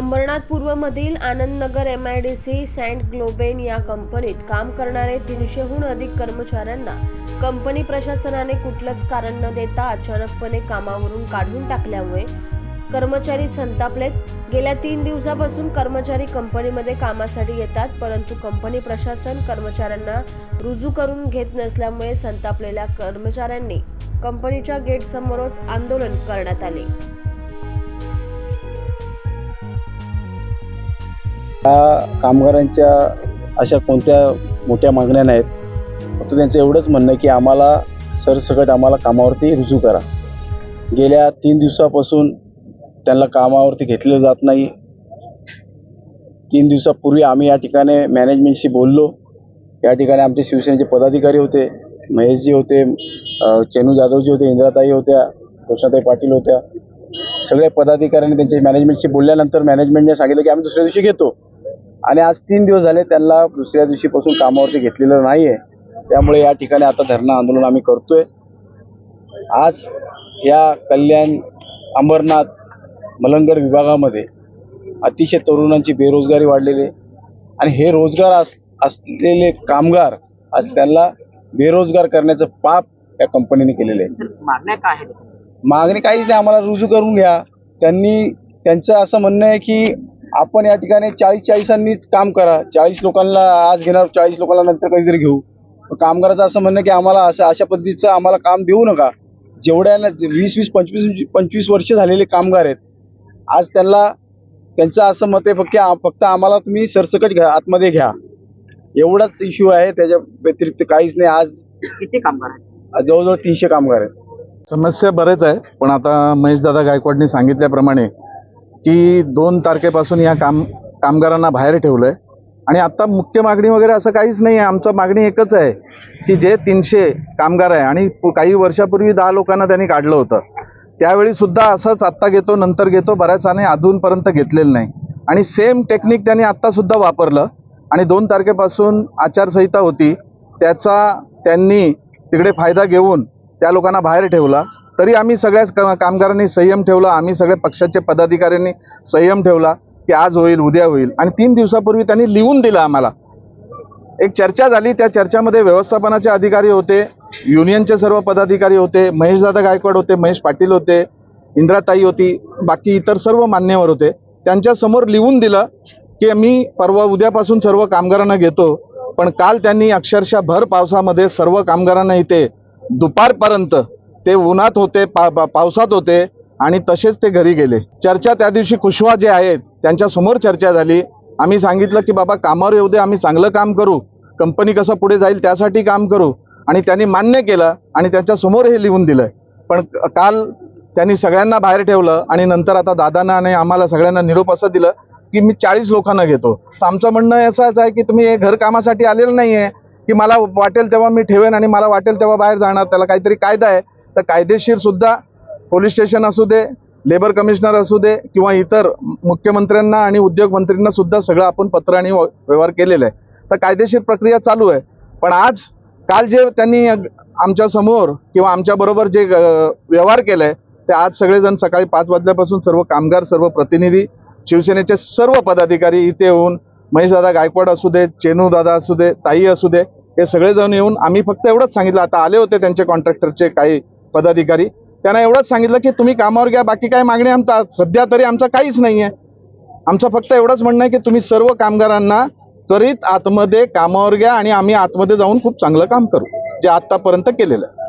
Ambernath पूर्वमधील Anandnagar M I D C Saint Gobain या कंपनीत काम करणारे तीनशेहून अधिक कर्मचाऱ्यांना कंपनी प्रशासनाने कुठलंच कारण न देता अचानकपणे कामावरून काढून टाकल्यामुळे कर्मचारी संतापलेत. गेल्या तीन दिवसापासून कर्मचारी कंपनीमध्ये कामासाठी येतात परंतु कंपनी प्रशासन कर्मचाऱ्यांना रुजू करून घेत नसल्यामुळे संतापलेल्या कर्मचाऱ्यांनी कंपनीच्या गेटसमोरच आंदोलन करण्यात आले. या कामगारांच्या अशा कोणत्या मोठ्या मागण्या नाहीत फक्त त्यांचं एवढंच म्हणणं आहे की आम्हाला सरसकट आम्हाला कामावरती रुजू करा. गेल्या तीन दिवसापासून त्यांना कामावरती घेतलं जात नाही. तीन दिवसापूर्वी आम्ही या ठिकाणी मॅनेजमेंटशी बोललो. या ठिकाणी आमचे शिवसेनेचे पदाधिकारी होते महेशजी होते चेनू जाधवजी होते इंद्राताई होत्या कृष्णाताई पाटील होत्या. सगळ्या पदाधिकाऱ्यांनी त्यांच्या मॅनेजमेंटशी बोलल्यानंतर मॅनेजमेंटने सांगितलं की आम्ही दुसऱ्या दिवशी घेतो. आणि आज तीन दिवस झाले त्यांना दुसऱ्या दिवशीपासून कामावरती घेतलेलं नाही आहे त्यामुळे या ठिकाणी आता धरणं आंदोलन आम्ही करतोय. आज या कल्याण अंबरनाथ मलंगड विभागामध्ये अतिशय तरुणांची बेरोजगारी वाढलेली आहे. आणि हे रोजगार अस असलेले कामगार आज त्यांना बेरोजगार करण्याचं पाप या कंपनीने केलेलं आहे. मागणी काहीच नाही. आम्हाला रुजू करून घ्या. त्यांनी त्यांचं असं म्हणणं आहे की आपण या ठिकाणी चाळीस चाळीसांनीच काम करा. चाळीस लोकांना आज घेणार चाळीस लोकांना नंतर कधीतरी घेऊ. कामगाराचं असं म्हणणं की आम्हाला असं अशा पद्धतीचं आम्हाला काम देऊ नका. जेवढ्या वीस वीस पंचवीस पंचवीस वर्ष झालेले कामगार आहेत. आज त्यांना त्यांचं असं मत आहे फक्त फक्त आम्हाला तुम्ही सरसकट घ्या आतमध्ये घ्या. एवढाच इश्यू आहे त्याच्या व्यतिरिक्त काहीच नाही. आज किती कामगार आहेत? जवळजवळ तीनशे कामगार आहेत. समस्या बरेच आहे पण आता महेशदादा गायकवाडनी सांगितल्याप्रमाणे की दोन तारखेपासून या काम कामगारांना बाहेर ठेवलं आहे आणि आत्ता मुख्य मागणी वगैरे असं काहीच नाही आहे. आमचं मागणी एकच आहे की जे तीनशे कामगार आहे आणि पु- काही वर्षापूर्वी दहा लोकांना त्यांनी काढलं होतं. त्यावेळी सुद्धा असंच आत्ता घेतो नंतर घेतो बऱ्याचाने अजूनपर्यंत घेतलेलं नाही. आणि सेम टेक्निक त्यांनी आत्तासुद्धा वापरलं. आणि दोन तारखेपासून आचारसंहिता होती. त्याचा त्यांनी तिकडे फायदा घेऊन त्या लोकांना बाहेर ठेवला. तरी आम्ही सगळ्याच कामगारांनी संयम ठेवला आम्ही सगळ्या पक्षाच्या पदाधिकाऱ्यांनी संयम ठेवला की आज होईल उद्या होईल. आणि तीन दिवसापूर्वी त्यांनी लिहून दिलं आम्हाला. एक चर्चा झाली त्या चर्चामध्ये व्यवस्थापनाचे अधिकारी होते युनियनचे सर्व पदाधिकारी होते महेशदादा गायकवाड होते महेश पाटील होते इंद्राताई होती बाकी इतर सर्व मान्यवर होते. त्यांच्यासमोर लिहून दिलं की मी परवा उद्यापासून सर्व कामगारांना घेतो पण काल त्यांनी अक्षरशः भर पावसामध्ये सर्व कामगारांना इथे दुपारपर्यंत ते उन्हात होते पा पावसात होते आणि तसेच ते घरी गेले. चर्चा त्या दिवशी कुशवा जे आहेत त्यांच्यासमोर चर्चा झाली. आम्ही सांगितलं की बाबा कामावर येऊ दे आम्ही चांगलं काम करू. कंपनी कसं पुढे जाईल त्यासाठी काम करू. आणि त्यांनी मान्य केलं आणि त्यांच्यासमोर हे लिहून दिलं पण काल त्यांनी सगळ्यांना बाहेर ठेवलं आणि नंतर आता दादांना आणि आम्हाला सगळ्यांना निरोप असं दिलं की मी चाळीस लोकांना घेतो. तर आमचं म्हणणं असंच आहे की तुम्ही हे घर कामासाठी आलेलं नाही आहे की मला वाटेल तेव्हा मी ठेवेन आणि मला वाटेल तेव्हा बाहेर जाणार त्याला काहीतरी कायदा आहे. तर कायदेशीर सुद्धा पोलीस स्टेशन असू दे लेबर कमिशनर असू दे किंवा इतर मुख्यमंत्र्यांना आणि उद्योगमंत्र्यांनासुद्धा सुद्धा सगळं आपण पत्र आणि व- व्यवहार केलेला आहे. तर कायदेशीर प्रक्रिया चालू आहे. पण आज काल जे त्यांनी आमच्यासमोर किंवा आमच्याबरोबर जे व्यवहार केलं आहे ते आज सगळेजण सकाळी पाच वाजल्यापासून सर्व कामगार सर्व प्रतिनिधी शिवसेनेचे सर्व पदाधिकारी इथे येऊन महेशदादा गायकवाड असू दे चेनू दादा असू दे ताई असू दे हे सगळेजण येऊन आम्ही फक्त एवढंच सांगितलं. आता आले होते त्यांचे कॉन्ट्रॅक्टरचे काही पदाधिकारी त्यांना एवढंच सांगितलं की तुम्ही कामावर घ्या बाकी काय मागणी आमचा सध्या तरी आमचं काहीच नाही आहे आमचं फक्त एवढंच म्हणणं आहे की तुम्ही सर्व कामगारांना त्वरित आतमध्ये कामावर घ्या आणि आम्ही आतमध्ये जाऊन खूप चांगलं काम करू जे आतापर्यंत केलेलं आहे.